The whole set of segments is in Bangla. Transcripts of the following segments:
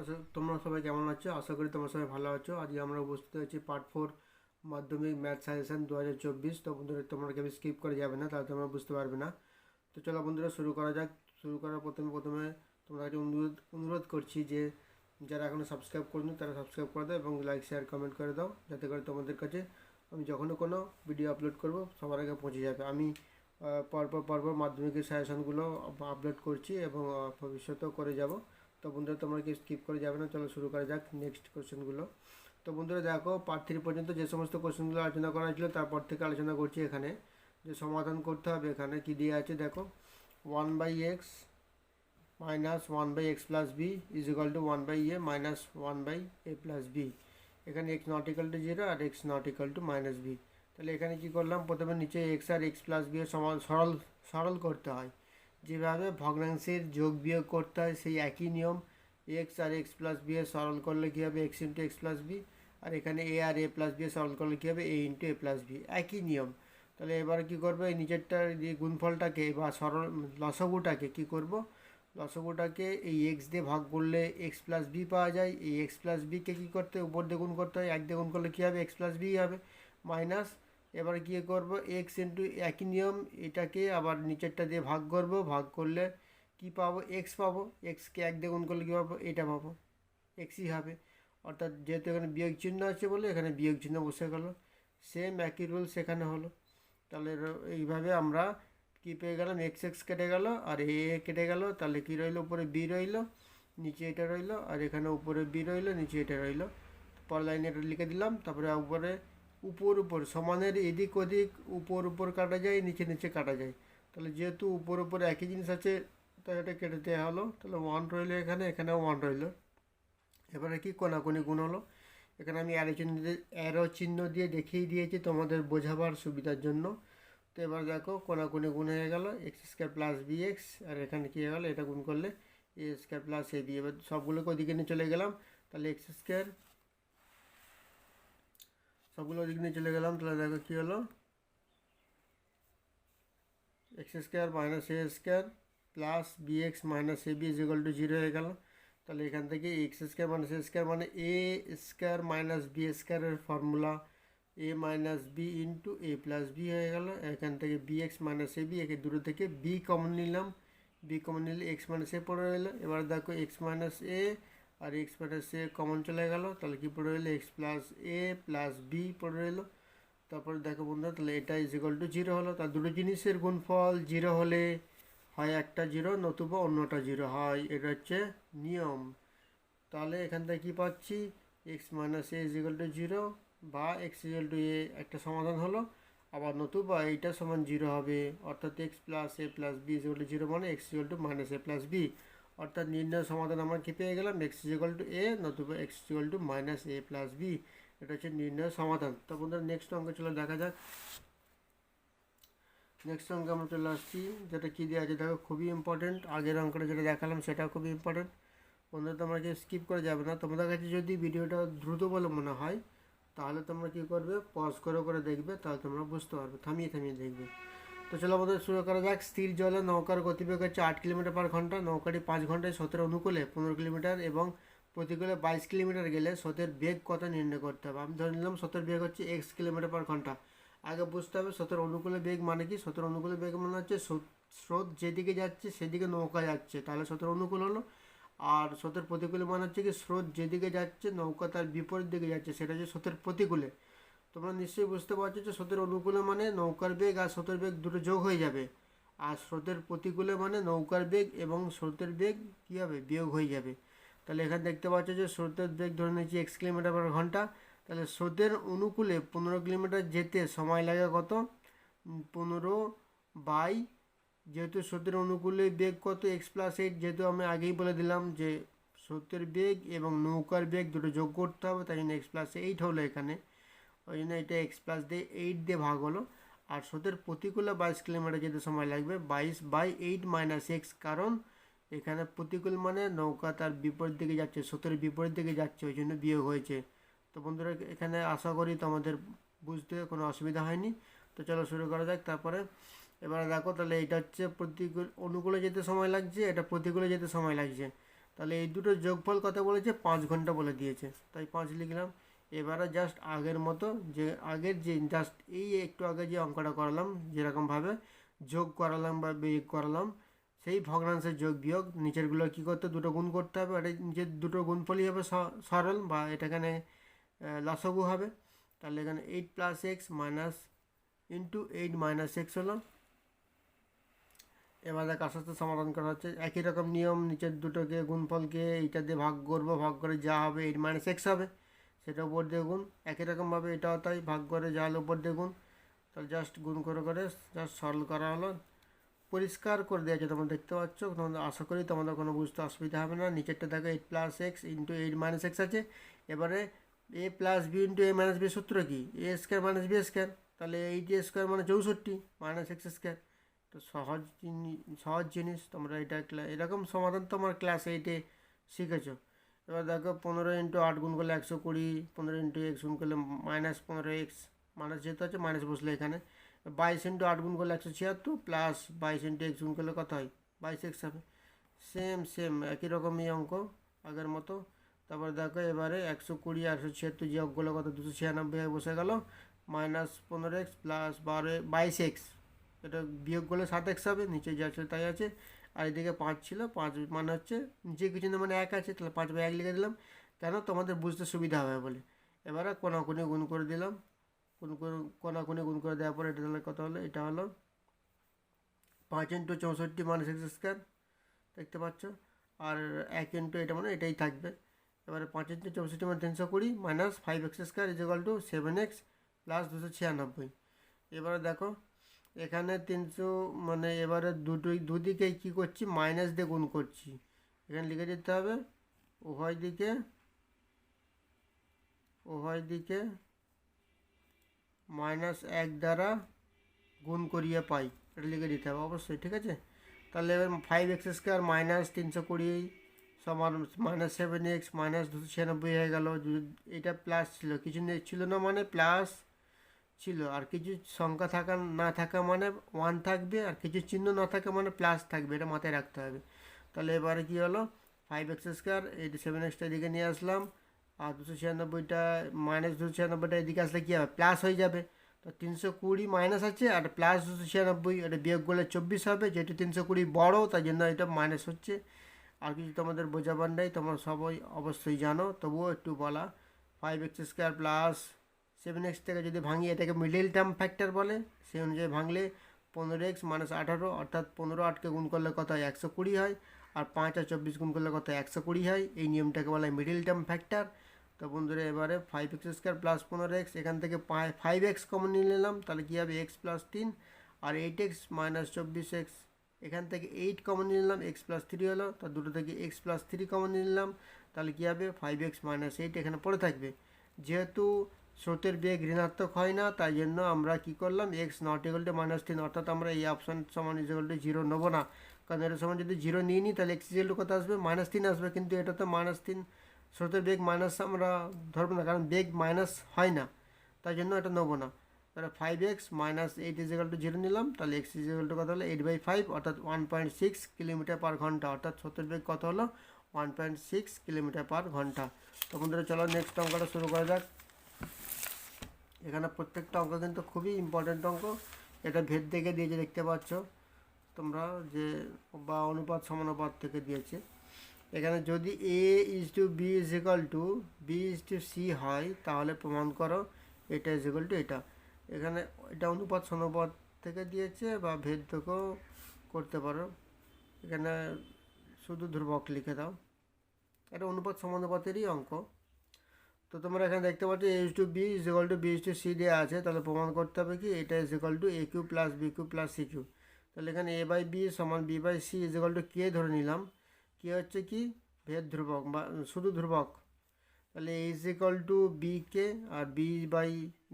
আশা তোমরা সবাই কেমন আছো? আশা করি তোমরা সবাই ভালো আছো। আজকে আমরা উপস্থিত হয়েছি পার্ট ফোর মাধ্যমিক ম্যাথ সাজেশন দু হাজার চব্বিশ। তো বন্ধুরা, তোমরা কেউ স্কিপ করে যাবে না, তাহলে তোমরা বুঝতে পারবে না। তো চলো বন্ধুরা, শুরু করা যাক। শুরু করার প্রথমে প্রথমে তোমরা কাছে অনুরোধ অনুরোধ করছি যে যারা এখনও সাবস্ক্রাইব করনি, তারা সাবস্ক্রাইব করে দাও এবং লাইক শেয়ার কমেন্ট করে দাও। যাতে করে তোমাদের কাছে আমি যখনও কোনো ভিডিও আপলোড করব, সবার আগে পৌঁছে যাবে। আমি পরপর পরপর মাধ্যমিকের সাজেশনগুলো আপলোড করছি এবং ভবিষ্যতেও করে যাব। তো বন্ধুরা, তোমরা কি স্কিপ করে যাবে না? চলো শুরু করা যাক নেক্সট কোশ্চেনগুলো তো বন্ধুরা, দেখো পার্ট থ্রি পর্যন্ত যে সমস্ত কোশ্চেনগুলো আলোচনা করা হয়েছিল, তারপর থেকে আলোচনা করছি এখানে। যে সমাধান করতে হবে এখানে, কি দিয়ে আছে দেখো? One by x minus one by x plus b is equal to one by a minus one by a plus b এখানে x not equal to zero R x not equal to minus b তাহলে এখানে কি করলাম? প্রথমে নিচে এক্স আর এক্স প্লাস বি সরল সরল করতে হয়। যেভাবে ভগ্নাংশের যোগ বিয়োগ করতে হয়, সেই একই নিয়ম। এক্স আর এক্স প্লাস বি এর সরল করলে কী হবে? X into x plus b আর এখানে a R A plus b এর সরল করলে কী হবে? A into a plus b একই নিয়ম। তাহলে এবার কী করব? এই নিচেরটার যে গুণফলটাকে বা সরল লসগুটাকে কী করব? লসগুটাকে এই এক্স দিয়ে ভাগ করলে এক্স প্লাস বি পাওয়া যায়। এই এক্স প্লাস বিকে কী করতে? উপর দিয়ে গুণ করতে হয়। এক দিয়ে গুণ করলে কী হবে? এক্স প্লাস বি হবে। মাইনাস এবার কী করব এক্স ইন্টু একই নিয়ম, এটাকে আবার নিচেরটা দিয়ে ভাগ করব, ভাগ করলে কি পাবো? এক্স পাবো। এক্সকে এক দিয়ে গুণ করলে কী পাবো? এটা পাবো। এক্সই হবে। অর্থাৎ যেহেতু এখানে বিয়োগ চিহ্ন আছে বলে এখানে বিয়োগ চিহ্ন বসে গেল। সেম একই রুল সেখানে হলো। তাহলে এইভাবে আমরা কি পেয়ে গেলাম? এক্স এক্স কেটে গেল আর এ কেটে গেল। তাহলে কি রইল? উপরে বি রইল, নিচে এটা রইল আর এখানে উপরে বি রইল, নিচে এটা রইল। পর লাইনে এটা লিখে দিলাম। তারপরে উপরে উপর উপর, সমানের এদিক ওদিক, উপর উপর কাটা যায়, নিচে নিচে কাটা যায়। তাহলে যেহেতু উপর উপর একই জিনিস আছে, তাই এটা কেটে দেওয়া হলো। তাহলে ওয়ান রইল এখানে, এখানেও ওয়ান রইল। এবারে কি কোনাকুনি গুণ হলো? এখানে আমি অ্যারো চিহ্ন অ্যারো চিহ্ন দিয়ে দেখিয়ে দিয়েছি তোমাদের বোঝাবার সুবিধার জন্য। তো এবার দেখো, কোনাকুনি গুণ হয়ে গেল x square plus b x আর এখানে কী হয়ে গেলো? এটা গুণ করলে a square plus a b এবার সবগুলোকে ওদিকে নিয়ে চলে গেলাম। তাহলে এক্স স্কোয়ার সবগুলো ওদিকে নিয়ে চলে গেলাম, তাহলে দেখো কী হলো? X square minus a square plus b x minus a b is equal to zero হয়ে গেল। তাহলে এখান থেকে x square minus a square মানে এ স্কোয়ার মাইনাস বি স্কোয়ারের formula a minus b into a plus b হয়ে গেল। এখান থেকে b x minus a b একে দুটো থেকে বি কমন নিলাম। বি কমন নিলে এক্স মাইনাস এ পড়ে রইল। এবার দেখো এক্স মাইনাস এ আর এক্স মাইনাস এ কমন চলে গেল, তাহলে কি পড়ে রইল? X plus a plus b পড়ে রইল। তারপরে দেখো বন্ধুরা, তাহলে এটা ইজ ইকাল টু জিরো হলো। তার দুটো জিনিসের গুণফল জিরো হলে হয় একটা জিরো নতুবা অন্যটা জিরো হয়। এটা হচ্ছে নিয়ম। তাহলে এখান থেকে কী পাচ্ছি? X minus a is equal to zero বা x is equal to a একটা সমাধান হলো। আবার নতুবা এইটা সমান জিরো হবে। অর্থাৎ x plus a plus b is equal to zero মানে x is equal to minus a plus b অর্থাৎ নির্ণয় সমাধান আমরা কী পেয়ে গেলাম? এক্স ইজিক্যাল টু এ নতুবা x is equal to minus a plus b এটা হচ্ছে নির্ণয় সমাধান। তো বন্ধুরা নেক্সট অঙ্ক চলে দেখা যাক। নেক্সট অঙ্কে আমরা চলে আসছি, যেটা কী দেওয়া আছে? দেখো, খুবই ইম্পর্টেন্ট আগের অঙ্কটা যেটা দেখালাম, সেটাও খুবই ইম্পর্টেন্ট বন্ধুরা, তোমরা কি স্কিপ করে যাবে না। তোমাদের কাছে যদি ভিডিওটা দ্রুত বলে মনে হয়, তাহলে তোমরা কী করবে? পজ করে করে দেখবে, তাহলে তোমরা বুঝতে পারবে। থামিয়ে থামিয়ে দেখবে। তো চলো আমাদের শুরু করা যাক। স্থির জলে নৌকার গতিবেগ হচ্ছে আট কিলোমিটার পার ঘণ্টা, নৌকাটি পাঁচ ঘন্টায় স্রোতের অনুকূলে পনেরো কিলোমিটার এবং প্রতিকূলে বাইশ কিলোমিটার গেলে স্রোতের বেগ কত নির্ণয় করতে হবে? আমি ধরে নিলাম স্রোতের বেগ হচ্ছে এক্স কিলোমিটার পার ঘণ্টা। আগে বুঝতে হবে স্রোতের অনুকূলে বেগ মানে কি? স্রোতের অনুকূলে বেগ মানে হচ্ছে স্রোত- যেদিকে যাচ্ছে সেদিকে নৌকা যাচ্ছে। তাহলে স্রোতের অনুকূল হলো। আর স্রোতের প্রতিকূলে মানে হচ্ছে কি? স্রোত যেদিকে যাচ্ছে, নৌকা তার বিপরীত দিকে যাচ্ছে। সেটা হচ্ছে স্রোতের প্রতিকূলে। তোমরা নিশ্চয়ই বুঝতে পারছ যে স্রোতের অনুকূলে মানে নৌকার বেগ আর স্রোতের বেগ দুটো যোগ হয়ে যাবে। আর স্রোতের প্রতিকূলে মানে নৌকার বেগ এবং স্রোতের বেগ কী হবে? বিয়োগ হয়ে যাবে। তাহলে এখানে দেখতে পাচ্ছ যে স্রোতের বেগ ধরে নিয়েছি এক্স কিলোমিটার পার ঘণ্টা। তাহলে স্রোতের অনুকূলে পনেরো কিলোমিটার যেতে সময় লাগে কত? পনেরো বাই যেহেতু স্রোতের অনুকূলে বেগ কত? এক্স প্লাস এইট যেহেতু আমি আগেই বলে দিলাম যে স্রোতের বেগ এবং নৌকার বেগ দুটো যোগ করতে হবে, তাই জন্য এক্স প্লাস এইট হলো এখানে। ওই জন্য এটা এক্স প্লাস দিয়ে এইট দিয়ে ভাগ হলো। আর স্রোতের প্রতিকূলে বাইশ কিলোমিটার যেতে সময় লাগবে। বাইশ বাই এইট মাইনাস এক্স কারণ এখানে প্রতিকূল মানে নৌকা তার বিপরীত দিকে যাচ্ছে, স্রোতের বিপরীত দিকে যাচ্ছে, ওই জন্য বিয়োগ হয়েছে। তো বন্ধুরা, এখানে আশা করি তোমাদের বুঝতে কোনো অসুবিধা হয়নি। তো চলো শুরু করা যাক। তারপরে এবারে দেখো, তাহলে এটা হচ্ছে প্রতিকূল, অনুকূলে যেতে সময় লাগছে, এটা প্রতিকূলে যেতে সময় লাগছে। তাহলে এই দুটো যোগফল কত বলেছে? পাঁচ ঘণ্টা বলে দিয়েছে। তাই পাঁচ লিখলাম। এবারে জাস্ট আগের মতো যে আগের যে জাস্ট এই একটু আগে যে অঙ্কটা করালাম যেরকমভাবে যোগ করালাম বা বিয়োগ করালাম সেই ভগ্নাংশের যোগ বিয়োগ নিচেরগুলো কী করতে দুটো গুণ করতে হবে এটা নিচের দুটো গুণফলই হবে সরল বা এটা এখানে আহ, লসগু হবে। তাহলে এখানে eight plus x minus into eight minus x হলো এবার দেখ আস্তে সমাধান করা হচ্ছে। একই রকম নিয়ম নিচের দুটোকে গুণফলকে এইটা দিয়ে ভাগ করব ভাগ করে যা হবে এইট মাইনাস এক্স হবে। সেটা উপর দিয়ে গুণ একই রকমভাবে এটাও তাই ভাগ করে হলো উপর দিয়ে গুণ তাহলে জাস্ট গুণ করে করে জাস্ট সরল করা হলো। পরিষ্কার করে দেওয়া আছে তোমরা দেখতে পাচ্ছ। তোমাদের আশা করি তোমাদের কোনো বুঝতে অসুবিধা হবে না। নিচেরটা দেখো eight plus x into eight minus x আছে। এবারে a plus b into a minus b সূত্র কি? A square minus b square তাহলে এইট এ স্কোয়ার মানে চৌষট্টি মাইনাস এক্স স্কোয়ার তো সহজ সহজ জিনিস তোমরা এটা এরকম সমাধান তোমার ক্লাস এইটে শিখেছো। এবার দেখো পনেরো ইন্টু আট গুণ করলে একশো কুড়ি, পনেরো ইন্টু এক্স গুণ করলে মাইনাস পনেরো এক্স, মাইনাস যেহেতু আছে মাইনাস বসলে এখানে। বাইশ ইন্টু আট গুণ করলে একশো ছিয়াত্তর প্লাস বাইশ ইন্টু এক্স গুণ করলে কত হয়? বাইশ এক্স হবে। সেম সেম, একই রকমই অঙ্ক, আগের মতো। তারপর দেখো এবারে একশো কুড়ি একশো ছিয়াত্তর যে অঙ্কগুলো কত? দুশো ছিয়ানব্বই হয়ে বসে গেল। মাইনাস পনেরো এক্স প্লাস বারো বাইশ এক্স। এটা বিয়োগ করলে সাত এক্স হবে, নিচে যা ছিল তাই আছে। আর এদিকে পাঁচ ছিল, পাঁচ মানে হচ্ছে যে কিছু না মানে এক আছে, তাহলে পাঁচ বাই এক লিখে দিলাম। কেন? তোমাদের বুঝতে সুবিধা হবে বলে। এবারে কোনাকুনি গুণ করে দিলাম। কোন কোনাকুনি গুণ করে দেওয়ার পরে এটা তাহলে কত হলো? এটা হলো পাঁচ ইন্টু চৌষট্টি মাইনাস এক্স স্কোয়ার দেখতে পাচ্ছ? আর এক ইন্টু এটা মানে এটাই থাকবে। এবারে পাঁচ ইন্টু চৌষট্টি মানে তিনশো কুড়ি minus five x square is equal to seven x plus দুশো ছিয়ানব্বই। এবারে দেখো এখানে তিনশো মানে এবারে দুটোই, দুদিকেই কী করছি? মাইনাস দিয়ে গুণ করছি। এখানে লিখে দিতে হবে, উভয় দিকে উভয় দিকে মাইনাস এক দ্বারা গুণ করিয়ে পাই। এটা লিখে দিতে হবে অবশ্যই, ঠিক আছে? তাহলে এবার ফাইভ এক্স স্কোয়ার মাইনাস তিনশো কুড়ি, সমান মাইনাস সেভেন এক্স মাইনাস দুশো ছিয়ানব্বই হয়ে গেল। এটা প্লাস ছিল, কিছু ছিল না মানে প্লাস ছিল। আর কিছু সংখ্যা থাকা, না থাকা মানে ওয়ান থাকবে, আর কিছু চিহ্ন না থাকা মানে প্লাস থাকবে, এটা মাথায় রাখতে হবে। তাহলে এবারে কী হলো? ফাইভ এক্স স্কোয়ার এই সেভেন এক্সটা এদিকে নিয়ে আসলাম, আর দুশো ছিয়ানব্বইটা মাইনাস দুশো ছিয়ানব্বইটা এদিকে আসলে কী হবে? প্লাস হয়ে যাবে। তো তিনশো কুড়ি মাইনাস আছে, আর প্লাস দুশো ছিয়ানব্বই, এটা বিয়োগ করলে চব্বিশ হবে, যেহেতু তিনশো কুড়ি বড়ো, তাই জন্য এটা মাইনাস হচ্ছে। আর কিছু তোমাদের বোঝাবার নেই, তোমরা সবাই অবশ্যই জানো, তবুও একটু বলা। Five x square plus seven x থেকে যদি ভাঙি এটাকে মিডিল টার্ম ফ্যাক্টর বলে, সেই অনুযায়ী ভাঙলে পনেরো এক্স মাইনাস আঠারো, অর্থাৎ পনেরো আটকে গুণ করলে কত হয়? একশো কুড়ি হয়। আর পাঁচ আর চব্বিশ গুণ করলে কত একশো কুড়ি হয়। এই নিয়মটাকে বলা হয় মিডিল টার্ম ফ্যাক্টর। তো বন্ধুরা, এবারে ফাইভ এক্স স্কোয়ার প্লাস পনেরো এক্স, এখান থেকে ফাইভ এক্স কমন নিয়ে নিলাম। তাহলে কী হবে? এক্স প্লাস তিন। আর এইট এক্স মাইনাস চব্বিশ এক্স, এখান থেকে এইট কমন নিয়ে নিলাম। এক্স প্লাস থ্রি হলো। তার দুটো থেকে এক্স প্লাস থ্রি কমন নিয়ে নিলাম। তাহলে কী হবে? ফাইভ এক্স মাইনাস এইট এখানে পড়ে থাকবে। যেহেতু স্রোতের বেগ ঋণাত্মক হয় না, তাই জন্য আমরা কি করলাম? X not equal to minus তিন অর্থাৎ আমরা এই অপশান সমান ইজ টু জিরো নেব না। কারণ এটার সমান যদি জিরো নিয়ে নিই, তাহলে এক্স ইকুয়াল টু কত আসবে? মাইনাস তিন আসবে, কিন্তু এটা তো মাইনাস তিন স্রোতের বেগ মাইনাস আমরা ধরবো না, কারণ বেগ মাইনাস হয় না, তাই জন্য এটা নেব না। তাহলে five x minus eight is equal to zero নিলাম, তাহলে এক্স ইজ ইকুয়াল টু কত হলো? এইট বাই ফাইভ অর্থাৎ one point six kilometre per ঘণ্টা, অর্থাৎ স্রোতের বেগ কত হলো? One point six kilometre per ঘণ্টা। তখন বন্ধুরা, চলো নেক্সট অঙ্কটা শুরু করা যাক। এখানে প্রত্যেকটা অঙ্ক কিন্তু খুবই ইম্পর্ট্যান্ট অঙ্ক। এটা ভেদ থেকে দিয়েছে, দেখতে পাচ্ছ। তোমরা যে বা অনুপাত সমানুপাত থেকে দিয়েছে। এখানে যদি a is to b is equal to b is to c হয়, তাহলে প্রমাণ করো এটা ইজ ইকাল টু এটা। এখানে এটা অনুপাত সমানুপাত থেকে দিয়েছে বা ভেদ থেকেও করতে পারো। এখানে শুধু ধ্রুবক লিখে দাও। এটা অনুপাত সমানুপাতেরই অঙ্ক। তো তোমরা এখানে দেখতে পাচ্ছ h to b is equal to b to c দেওয়া আছে, তাহলে প্রমাণ করতে হবে কি এটা is equal to a cube plus b cube plus c cube তাহলে এখানে এ বাই বি সমান b by c is equal to k ধরে নিলাম। কে হচ্ছে কি? ভেদ ধ্রুবক বা শুধু ধ্রুবক। তাহলে is equal to b k R b by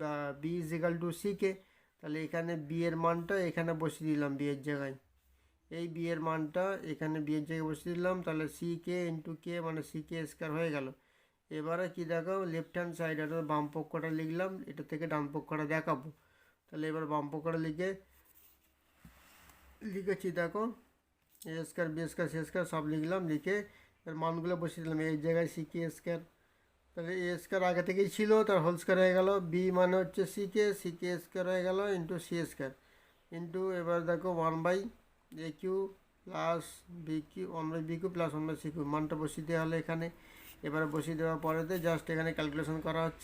বা b is equal to c k তাহলে এখানে বি এর মানটা এখানে বসিয়ে দিলাম বি এর জায়গায়। এই বি এর মানটা এখানে বি এর জায়গায় বসিয়ে দিলাম, তাহলে সি কে ইন্টু কে মানে সি কে স্কোয়ার হয়ে গেল। এবারে কি দেখো লেফট হ্যান্ড সাইড অর্থাৎ বাম পক্ষটা লিখলাম, এটা থেকে ডান পক্ষটা দেখাবো। তাহলে এবার বাম পক্ষটা লিখে, লিখেছি, দেখো। A square b square c square সব লিখলাম, লিখে এর মানগুলো বসিয়ে দিলাম। এই জায়গায় সিকে স্কোয়ার তাহলে এ স্কোয়ার আগে থেকেই ছিল, তার হোল স্কোয়ার হয়ে গেল। বি মানে হচ্ছে সিকে সিকে স্কোয়ার হয়ে গেল ইন্টু সি স্কোয়ার ইন্টু এবার দেখো one by a cube plus b cube one by b cube plus one by c cube মানটা বসিয়ে দেওয়া হলো এখানে। এবারে বসিয়ে দেওয়ার পরেতে জাস্ট এখানে ক্যালকুলেশন করা হচ্ছে।